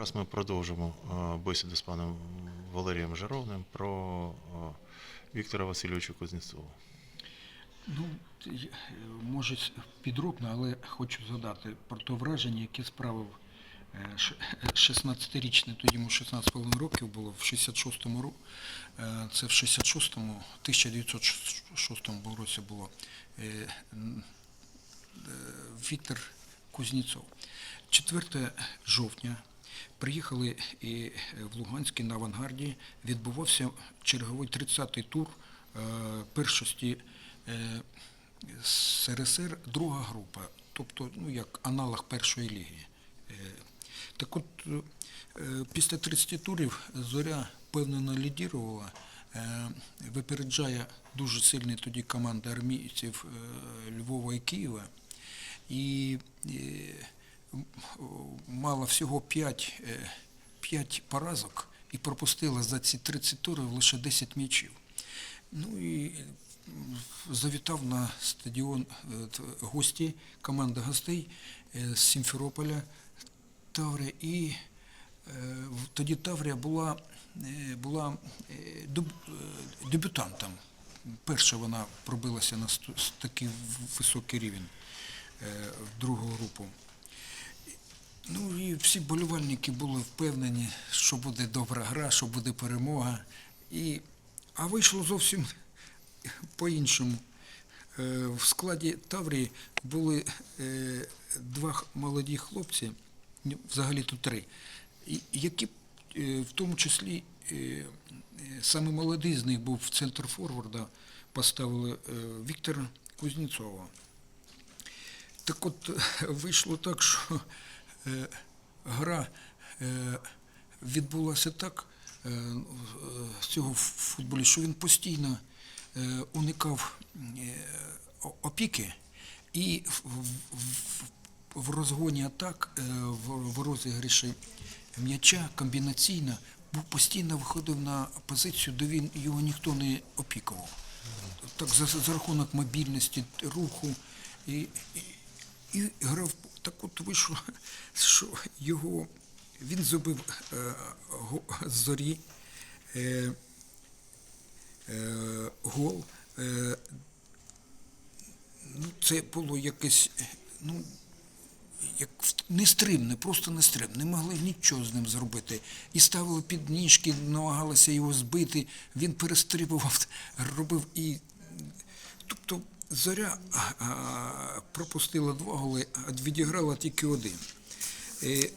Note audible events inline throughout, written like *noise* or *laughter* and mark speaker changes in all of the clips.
Speaker 1: Зараз ми продовжимо е, бесіду з паном Валерієм Жаровним про е, Віктора Васильовича Кузнєцова.
Speaker 2: Ну, може, підробно, але хочу згадати про те враження, яке справив е, 16-річний, тоді йому 16,5 років було, в 66-му році, це в 66-му, 1906 році було, е, е, Віктор Кузнєцов. 4 жовтня приїхали і в Луганській на авангарді відбувався черговий 30-й тур е, першості е, СРСР друга група, тобто ну, як аналог першої ліги. Е, Так от, е, після 30 турів зоря впевнено лідірувала, е, випереджає дуже сильні тоді команди армійців е, Львова і Києва. І е, мала всього 5, 5 поразок і пропустила за ці 30 турів лише 10 м'ячів. Ну і завітав на стадіон е, гості, команда гостей е, з Сімферополя Таврія. І е, тоді Таврія була, е, була е, е, дебютантом. Перша вона пробилася на такий високий рівень е, в другу групу. Ну і всі болівальники були впевнені, що буде добра гра, що буде перемога. І, а вийшло зовсім по-іншому. Е, В складі Таврії були е, два молоді хлопці, взагалі тут три, які е, в тому числі саме молодий з них був в центр форварда, поставили Віктора Кузнєцова. Так от вийшло так, що гра е, відбулася так е, е, з цього футболі, що він постійно е, уникав е, опіки і в, розгоні атак, е, в розігріші м'яча комбінаційно був постійно виходив на позицію, де він його ніхто не опікував. Так за, за рахунок мобільності, руху і, і, і грав. Так от вийшло, що його він забив е, з зорі е, е, гол. Е, ну, це було якесь, ну, як нестримне, просто нестримне. Не могли нічого з ним зробити. І ставили під ніжки, намагалися його збити. Він перестрибував, робив і. Тобто зоря пропустила два голи, а відіграла тільки один. Е, е,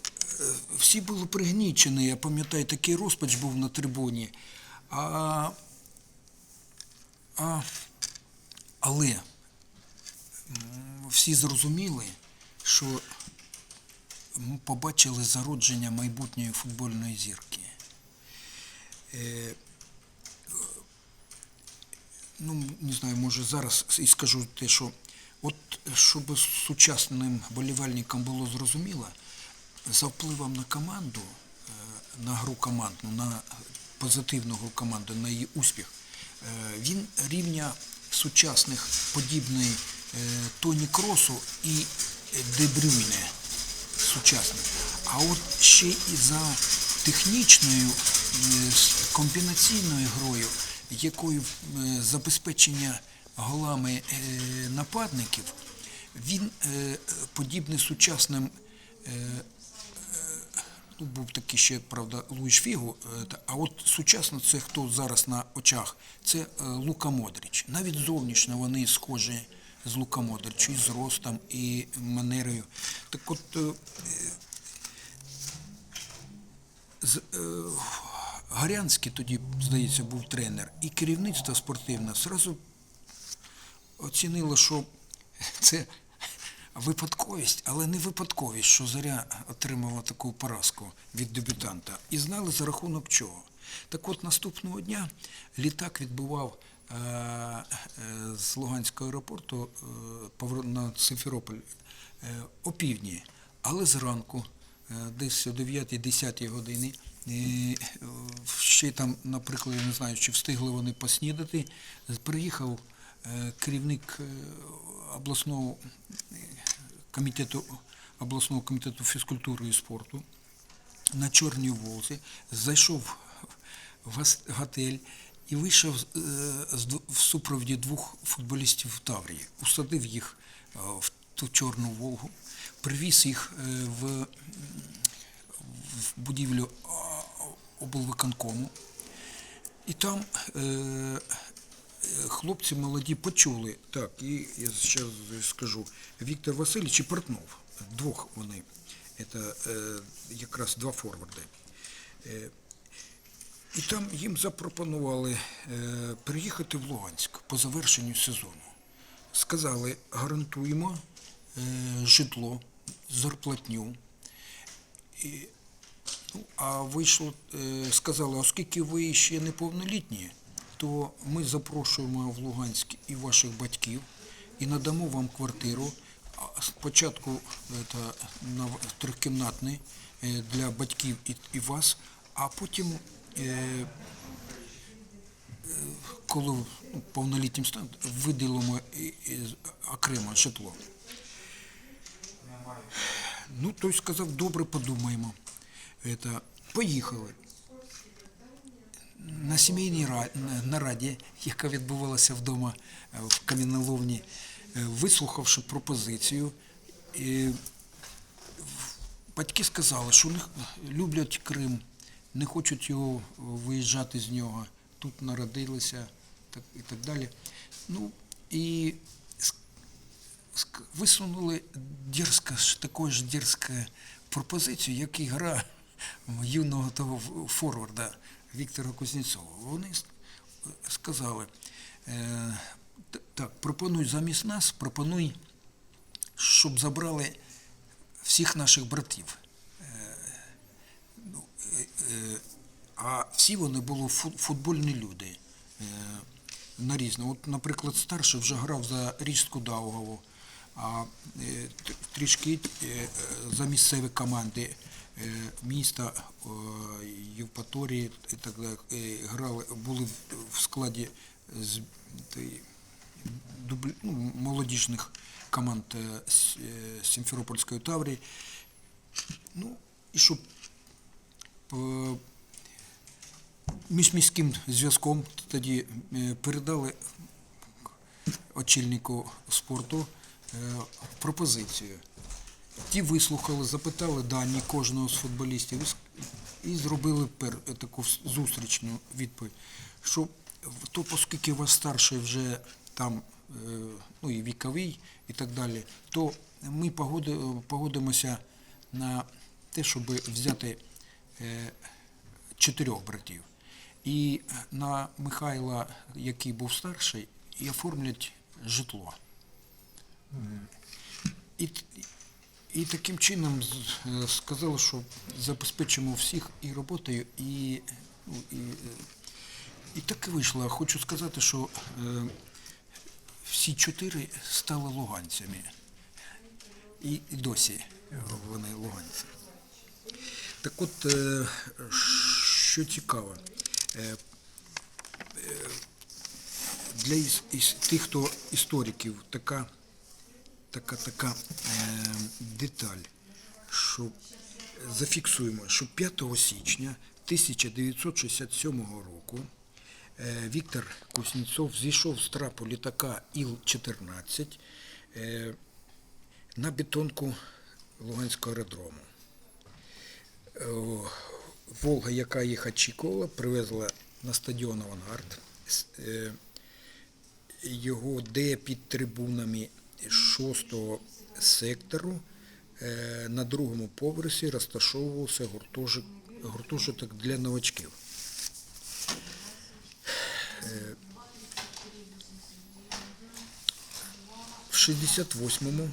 Speaker 2: всі були пригнічені, я пам'ятаю, такий розпач був на трибуні. А, а, але всі зрозуміли, що ми побачили зародження майбутньої футбольної зірки. Ну, не знаю, може зараз і скажу те, що от щоб сучасним болівальникам було зрозуміло, за впливом на команду, е, на гру командну, на позитивну гру команди, на її успіх, е, він рівня сучасних подібний е, Тоні Кросу і Де Брюйне сучасних. А от ще і за технічною комбінаційною грою, якою е, забезпечення голами е, нападників, він е, подібний сучасним. Ну, був такий ще, правда, Луїш Фігу, а от сучасно це хто зараз на очах, це Лука Модріч. Навіть зовнішньо вони схожі з Лука Модричу, і зростом, і манерою. Так от з, Гарянський тоді, здається, був тренер, і керівництво спортивне зразу оцінило, що *laughs* це випадковість, але не випадковість, що Заря отримала таку поразку від дебютанта. І знали за рахунок чого. Так от наступного дня літак відбував е, е, з Луганського аеропорту е, на Симферополь опівдні, але зранку, десь о 9-10 годині, е, ще там, наприклад, я не знаю, чи встигли вони поснідати, приїхав е, керівник е, обласного е, комітету обласного комітету фізкультури і спорту на Чорній Волзі, зайшов в готель і вийшов е, в супроводі двох футболістів в Таврії, усадив їх е, в ту Чорну Волгу, привіз їх е, в, будівлю облвиконкому. І там е, хлопці молоді почули, так, і я зараз скажу, Віктор Васильович і Портнов, двох вони, це е, якраз два форварди. І там їм запропонували приїхати в Луганськ по завершенню сезону. Сказали, гарантуємо житло, зарплатню. І, ну, а вийшло, е, сказали, оскільки ви ще неповнолітні, то ми запрошуємо в Луганськ і ваших батьків і надамо вам квартиру. Спочатку це, на трьохкімнатний е, для батьків і, вас, а потім, е, коли ну, повнолітнім станете, виділимо окремо житло. Ну, той сказав, добре, подумаємо. Это, поїхали. На сімейній нараді, яка відбувалася вдома е, в каміноловні, е, вислухавши пропозицію, е, батьки сказали, що люблять Крим, не хочуть його виїжджати з нього. Тут народилися так, і так далі. Ну, і висунули дерзко, ж- дерзку пропозицію, як і гра юного того форварда Віктора Кузнєцова. Вони сказали, е, так, пропонуй замість нас, пропонуй, щоб забрали всіх наших братів. Е, ну, е, А всі вони були фу- футбольні люди. На різне. От, наприклад, старший вже грав за Різьку Даугаву, а е, трішки е, за місцеві команди е, міста Євпаторії і так далі грали, були в- складі з ну, молодіжних команд Сімферопольської Таврії. Ну, і щоб міжміським зв'язком тоді передали очільнику спорту пропозицію. Ті вислухали, запитали дані кожного з футболістів і зробили е, таку зустрічну відповідь, що то, оскільки вас старший вже там, е, ну і віковий, і так далі, то ми погодимося на те, щоб взяти е, чотирьох братів. І на Михайла, який був старший, і оформлять житло. І, і таким чином е, сказали, що забезпечимо всіх і роботою, і, ну, і, і так і вийшло. Хочу сказати, що е, всі чотири стали луганцями. І, і досі вони луганці. Так от, е, що цікаво, е, е, для із, із тих, хто істориків, така, така, така е, деталь, що зафіксуємо, що 5 січня 1967 року е, Віктор Кузнєцов зійшов з трапу літака Іл-14 е, на бетонку Луганського аеродрому. Е, Волга, яка їх очікувала, привезла на стадіон Авангард. Е, Його де під трибунами 6 сектору е, на другому поверсі розташовувався гуртожиток, для новачків. Е, В 68-му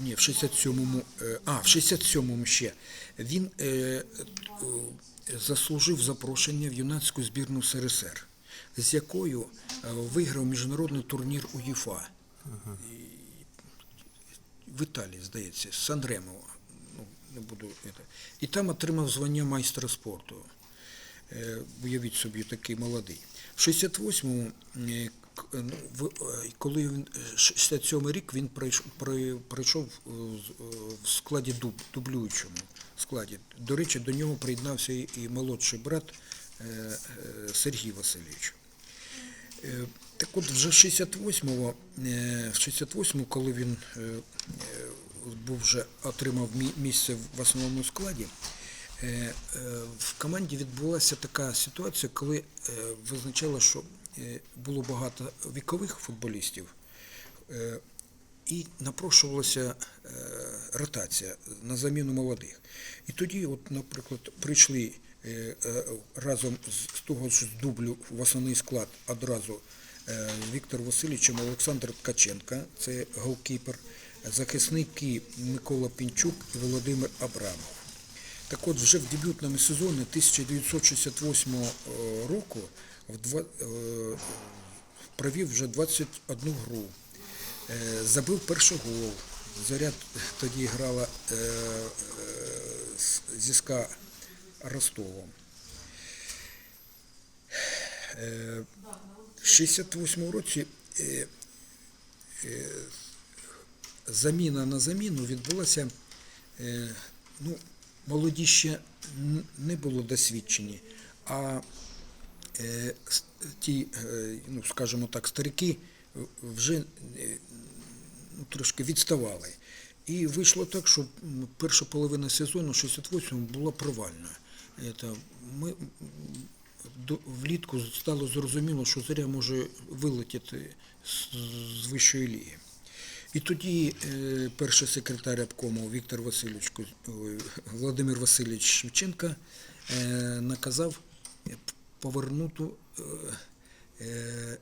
Speaker 2: ні, в 67-му, е, а, в 67-му ще. Він е, е, заслужив запрошення в юнацьку збірну СРСР, з якою е, виграв міжнародний турнір УЄФА. В Італії, здається, Санремо. Ну, не буду, это. І там отримав звання майстра спорту. Е, Уявіть собі, такий молодий. В 68-му, е, ну, в- е, коли він, е, 67-й рік він пройш- пройшов е, е, в складі дуб, дублюючому складі. До речі, до нього приєднався і молодший брат е, е, Сергій Васильович. Е, Так от вже 68-го, е, в 68-му, коли він е, е, був вже отримав місце в основному складі, е, е, в команді відбулася така ситуація, коли е, визначало, що е, було багато вікових футболістів, е, і напрошувалася е, ротація на заміну молодих. І тоді, от, наприклад, прийшли е, е, разом з, того ж дублю в основний склад одразу е, Віктор Васильовичем Олександр Ткаченка, це голкіпер, захисники Микола Пінчук і Володимир Абрамов. Так от вже в дебютному сезоні 1968 року е, провів вже 21 гру. Е, Забив перший гол. Заряд тоді грала е, е, зі СКА Ростовом. Е, В 68 році е, е, заміна на заміну відбулася. Е, ну, молоді ще не було досвідчені, а е, ті, е, ну, скажімо так, старики е, вже е, ну, трошки відставали. І вийшло так, що перша половина сезону 68-го була провальна. Это, ми влітку стало зрозуміло, що Зоря може вилетіти з, вищої ліги. І тоді е, перший секретар обкому Віктор Васильович Володимир Васильович Шевченка е, наказав повернути е,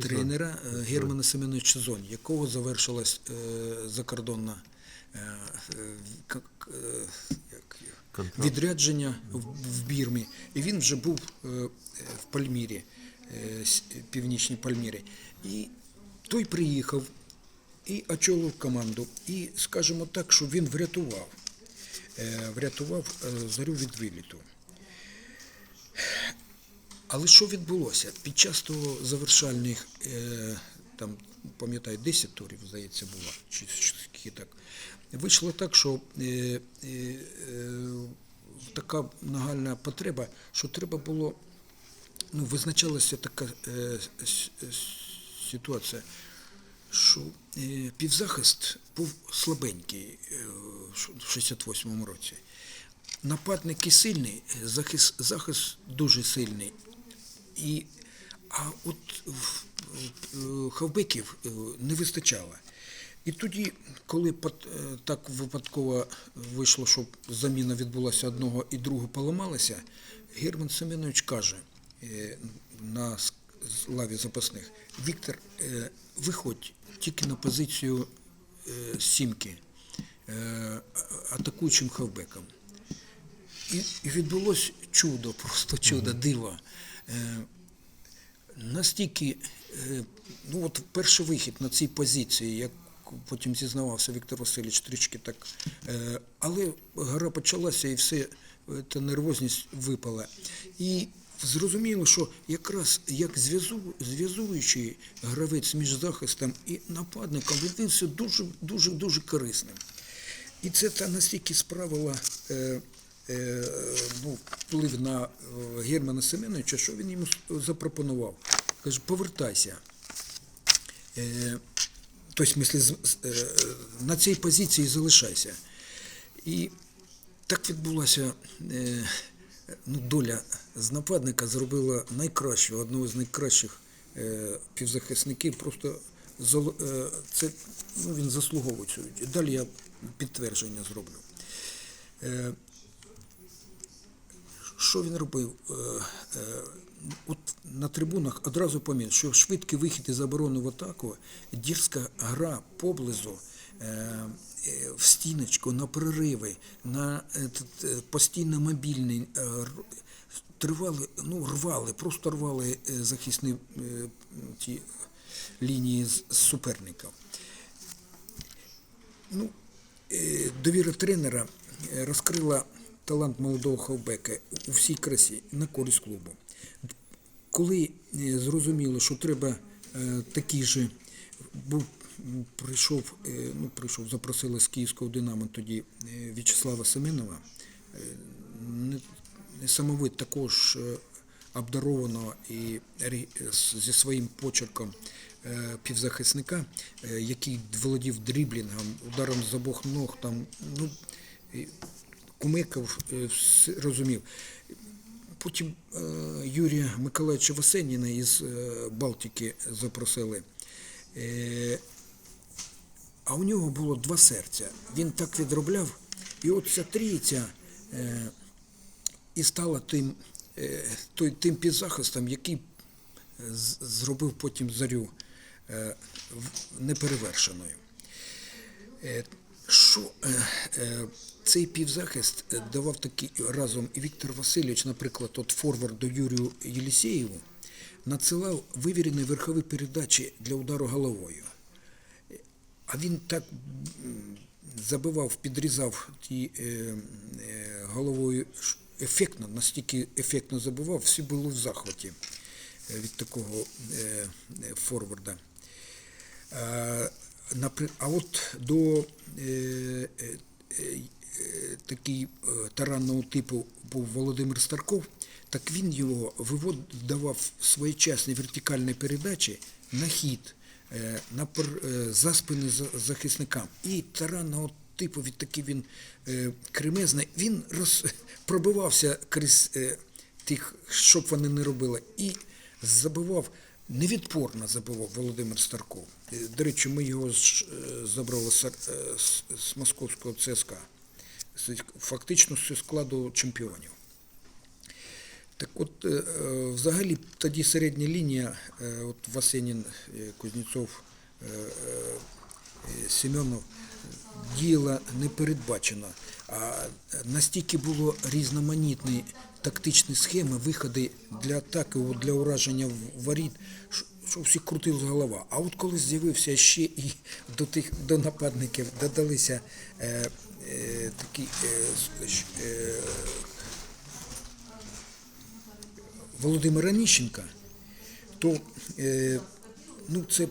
Speaker 2: тренера Германа Семеновича Зонь, якого завершилась закордонна відрядження в, Бірмі. І він вже був е, в Пальмірі, е, північній Пальмірі. І той приїхав і очолив команду. І скажімо так, що він врятував, е, врятував зарю від виліту. Але що відбулося? Під час того завершальних, там, пам'ятаю, 10 турів, здається, було, чи так. Вийшло так, що е, е, е, така нагальна потреба, що треба було, ну, визначалася така е, с- ситуація, що е, півзахист був слабенький е, в 68-му році. Нападники сильний, е, захист, захист дуже сильний. І, а от в- в- хавбеків е, не вистачало. І тоді, коли е, так випадково вийшло, що заміна відбулася одного і другого поламалася, Герман Семенович каже е, на лаві запасних, Віктор, е, виходь тільки на позицію сімки атакуючим хавбеком. І, відбулось чудо, *laughs* просто чудо, диво. Настільки, ну от перший вихід на цій позиції, як потім зізнавався Віктор Васильович трішки так. Е, але гра почалася і все, е, та нервозність випала. І зрозуміло, що якраз як зв'язу, зв'язуючий гравець між захистом і нападником, виявився дуже, дуже, дуже корисним. І це та настільки справила е, ну, вплив на Германа Семеновича, що він йому запропонував. Каже, повертайся. Е, тобто, смислі, е, на цій позиції залишайся. І так відбулася е, ну, доля з нападника зробила найкращого, одного з найкращих е, півзахисників. Просто це, ну, він заслуговує цю. Далі я підтвердження зроблю. Що він робив? От на трибунах одразу помітив, що швидкий вихід із оборони в атаку, дірська гра поблизу, е, е, в стіночку, на перериви, на е, постійно мобільний, тривали, ну, рвали, просто рвали захисні ті лінії з суперника. Ну, довіра тренера розкрила талант молодого хавбека у всій красі на користь клубу. Коли е, зрозуміло, що треба е, такий же, був, прийшов, е, ну, прийшов, запросили з Київського Динамо тоді В'ячеслава Семенова, несамовит також обдарованого і зі своїм почерком півзахисника, який володів дріблінгом, ударом з обох ног, там, ну, і кумикав, е, розумів. Потім е, Юрія Миколаївича Васеніна із е, Балтики запросили. А у нього було два серця. Він так відробляв, і от ця трійця і стала тим, той, тим підзахистом, який зробив потім зарю неперевершеною. Що е, е, цей півзахист е, давав такий разом Віктор Васильович, наприклад, от форварду Юрію Єлісєєву, надсилав вивірені верхові передачі для удару головою. А він так забивав, підрізав ті головою ефектно, настільки ефектно забивав, всі були в захваті від такого форварда. А, от до е, е, е, такий е, таранного типу був Володимир Старков, так він його вивод давав своєчасні вертикальні передачі на хід, е, на е, за спини за- захисникам. І таранного типу, від такий він е, кремезний, він роз, *laughs* пробивався крізь е, тих, щоб вони не робили, і забивав невідпорно забивав Володимир Старков. Е, До речі, ми його е, забрали з, е, з, з московського ЦСКА, фактично зі складу чемпіонів. Так от, взагалі, тоді середня лінія, от Васенін, Кузнєцов, Семенов, діяла непередбачено. А настільки було різноманітні тактичні схеми, виходи для атаки, для ураження воріт, що- всіх крутилась голова. А от коли з'явився ще і до тих до нападників додалися е, е, такі е, е, Володимира Ніщенка, то е, ну, це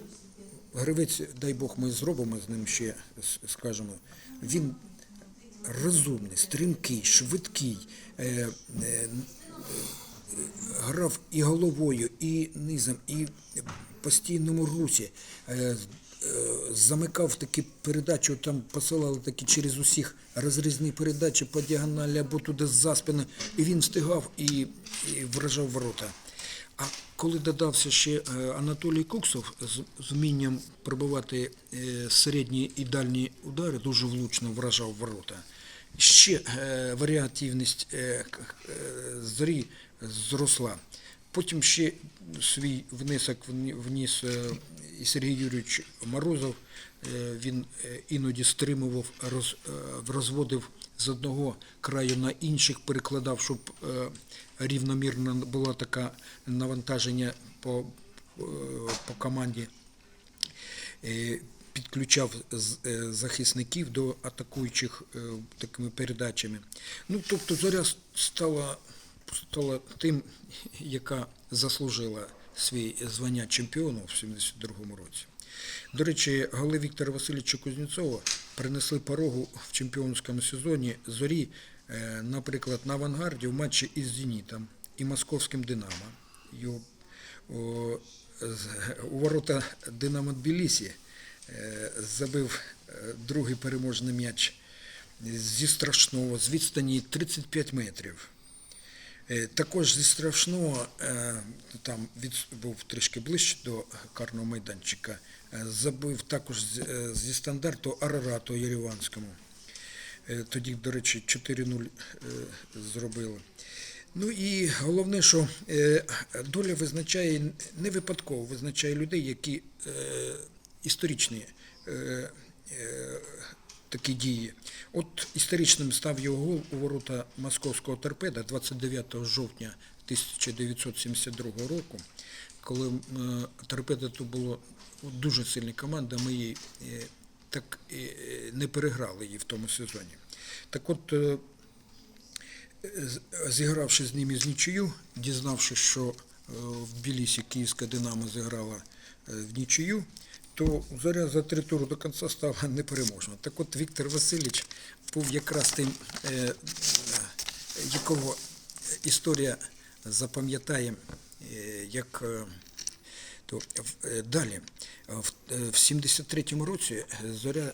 Speaker 2: гравець, дай Бог, ми зробимо з ним ще, скажемо, він розумний, стрімкий, швидкий, е, е, грав і головою, і низом, і в постійному русі. Е, е, Замикав такі передачі, там посилали такі через усіх розрізні передачі по діагоналі або туди за спину, і він встигав і, і вражав ворота. А коли додався ще е, Анатолій Куксов з, вмінням пробивати е, середні і дальні удари, дуже влучно вражав ворота. Ще е, варіативність е, е, зорі зросла. Потім ще свій внесок вніс і Сергій Юрійович Морозов. Він іноді стримував, роз, розводив з одного краю на інших, перекладав, щоб рівномірно було таке навантаження по, по команді. Підключав е, захисників до атакуючих е, такими передачами. Ну, тобто зоря стала, стала тим, яка заслужила свій звання чемпіону в 72-му році. До речі, голи Віктора Васильовича Кузнєцова принесли порогу в чемпіонському сезоні зорі, е, наприклад, на авангарді в матчі із Зенітом і Московським Динамо. Його, у ворота Динамо Тбілісі забив е, другий переможний м'яч зі страшного, з відстані 35 метрів. Е, Також зі страшного, е, там від, був трішки ближче до карного майданчика, е, забив також е, зі стандарту Арарату Єреванському. Е, Тоді, до речі, 4-0 е, зробили. Ну і головне, що е, доля визначає не випадково, визначає людей, які е, історичні е, е, такі дії. От історичним став його гол у ворота московського торпеда 29 жовтня 1972 року, коли е, торпеда то було дуже сильна команда, ми її е, так е, не переграли її в тому сезоні. Так от, е, зігравши з ними з нічию, дізнавшись, що е, в Тбілісі Київська Динамо зіграла е, в нічию, то Зоря за три тури до кінця стала непереможна. Так от Віктор Васильович був якраз тим е, е, якого історія запам'ятає, е, як то далі. В, е, в 73-му році Зоря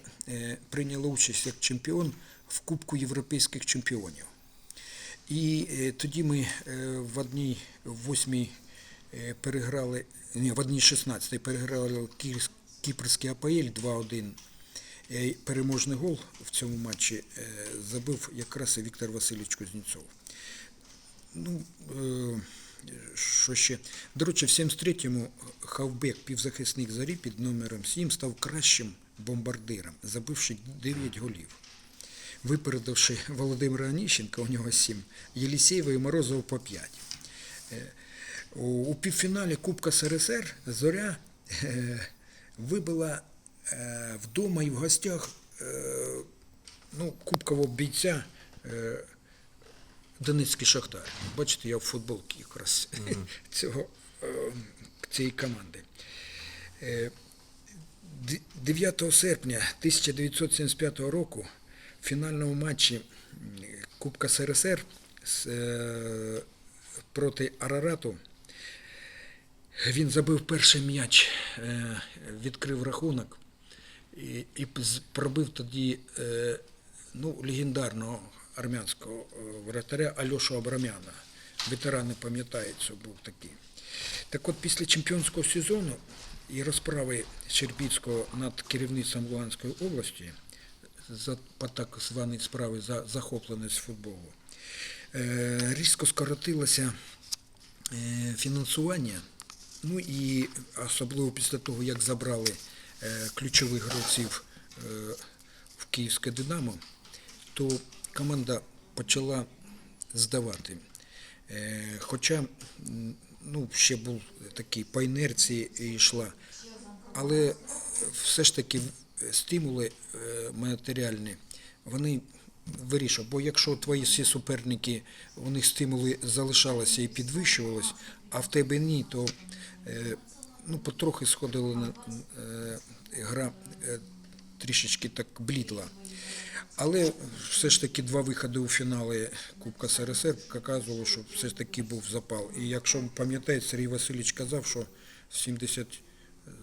Speaker 2: прийняла участь як чемпіон в Кубку європейських чемпіонів. І тоді ми в одній восьмій переграли, ні, в одній 16 переграли Кірс- Кіпрський АПЛ 2-1. Е, Переможний гол в цьому матчі е, забив якраз і Віктор Васильович Кузнєцов. Ну, е, що ще? До речі, в 73-му Хавбек, півзахисник зарі під номером 7, став кращим бомбардиром, забивши 9 голів. Випередивши Володимира Аніщенка, у нього 7, Єлісєєва і Морозова по 5. Е, У, півфіналі Кубка СРСР Зоря вибила е, вдома і в гостях е, ну, кубкового бійця е, Донецький Шахтар. Бачите, я в футболці якраз *laughs* цього, е, цієї команди. Е, 9 серпня 1975 року в фінальному матчі Кубка СРСР з, е, проти Арарату він забив перший м'яч, е, відкрив рахунок і, і пробив тоді е, ну, легендарного армянського е, вратаря Альошу Абрамяна. Ветерани пам'ятають, що був такий. Так от після чемпіонського сезону і розправи Щербіцького над керівництвом Луганської області за по так званій справі за захопленість футболу, різко скоротилося фінансування, ну і особливо після того, як забрали е, ключових гравців е, в Київське Динамо, то команда почала здавати. Е, Хоча ну, ще був такий по інерції йшла. Але все ж таки стимули матеріальні, вони вирішують. Бо якщо твої всі суперники, у них стимули залишалися і підвищувались, а в тебе ні, то е, ну, потрохи сходила на е, гра е, трішечки так блідла. Але все ж таки два виходи у фінали Кубка СРСР показували, що все ж таки був запал. І якщо пам'ятаєте, Сергій Васильович казав, що в 70,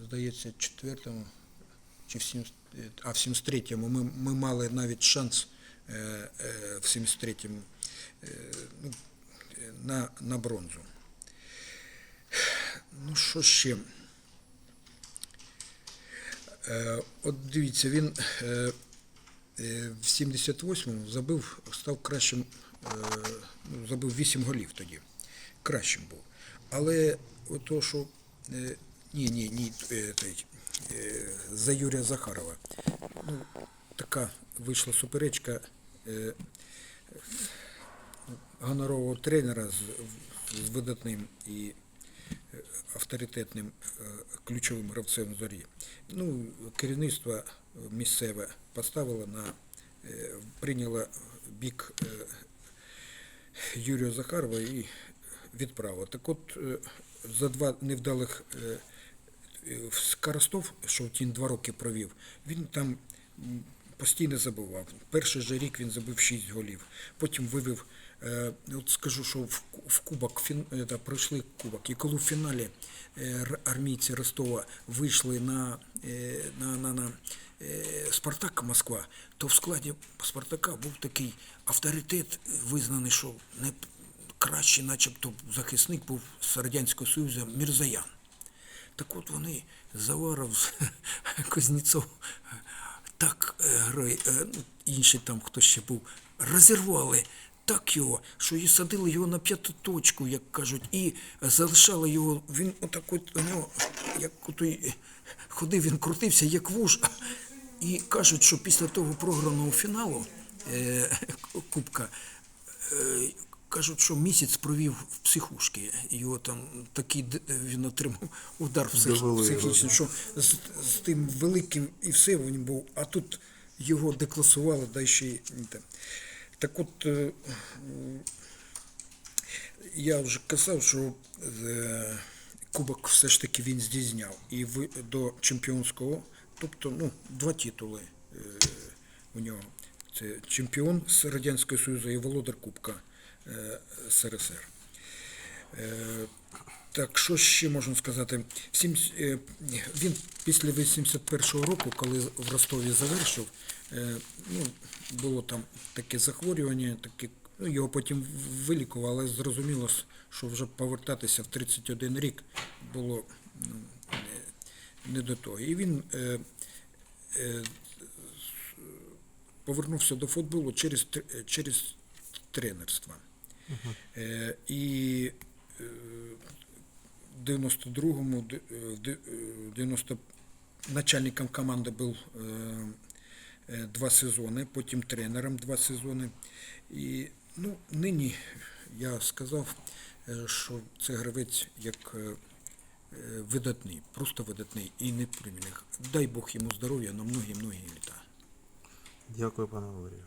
Speaker 2: здається, 4-му чи в 70, а в 73-му ми, ми мали навіть шанс в 73-му е, ну, е, на, на бронзу. Ну, що ще? Е, От дивіться, він е, е, в 78-му забив, став кращим, е, ну, забив 8 голів тоді. Кращим був. Але ото, що е, ні, ні, ні, е, е, за Юрія Захарова. Ну, така вийшла суперечка е, гонорового тренера з, видатним і е, авторитетним е, ключовим гравцем зорі. Ну, керівництво місцеве поставило на прийняло бік Юрія Захарова і відправило. Так от за два невдалих Скоростов, що він два роки провів, він там постійно забивав. Перший же рік він забив 6 голів. Потім вивів, е, от скажу, що в, кубок е, да, пройшли кубок. І коли в фіналі е, армійці Ростова вийшли на, на, на, на Спартак Москва, то в складі Спартака був такий авторитет, визнаний, що не кращий, начебто, захисник був з Радянського Союзу Мірзаян. Так от вони Заваров, *laughs* Кузнєцов, так е, грає, е, ну, інші там хто ще був, розірвали так його, що і садили його на п'яту точку, як кажуть, і залишали його. Він отак от у нього, як той е, ходив, він крутився, як вуж. І кажуть, що після того програного фіналу е, Кубка кажуть, що місяць провів в психушці. Його там такий він отримав удар псих, психічний, що з, з тим великим і все він був, а тут його декласували, да ще й те. Так от е, я вже казав, що е, кубок все ж таки він здійсняв. І до чемпіонського, тобто ну, два титули е, у нього. Це чемпіон з Радянського Союзу і володар Кубка СРСР. Е, Так, що ще можна сказати? Е, Він після 81-го року, коли в Ростові завершив, е, ну, було там таке захворювання, таке, ну, його потім вилікували, але зрозуміло, що вже повертатися в 31 рік було ну, не- до того. І він е, е, повернувся до футболу через, через тренерство. Е, і е, в 92-му, д- е, в де- в 90 начальником команди був два сезони, потім тренером два сезони. І ну, нині я сказав, що це гравець як видатний, просто видатний і непримірний. Дай Бог йому здоров'я на многі-многі літа.
Speaker 1: Дякую, пане Валерію.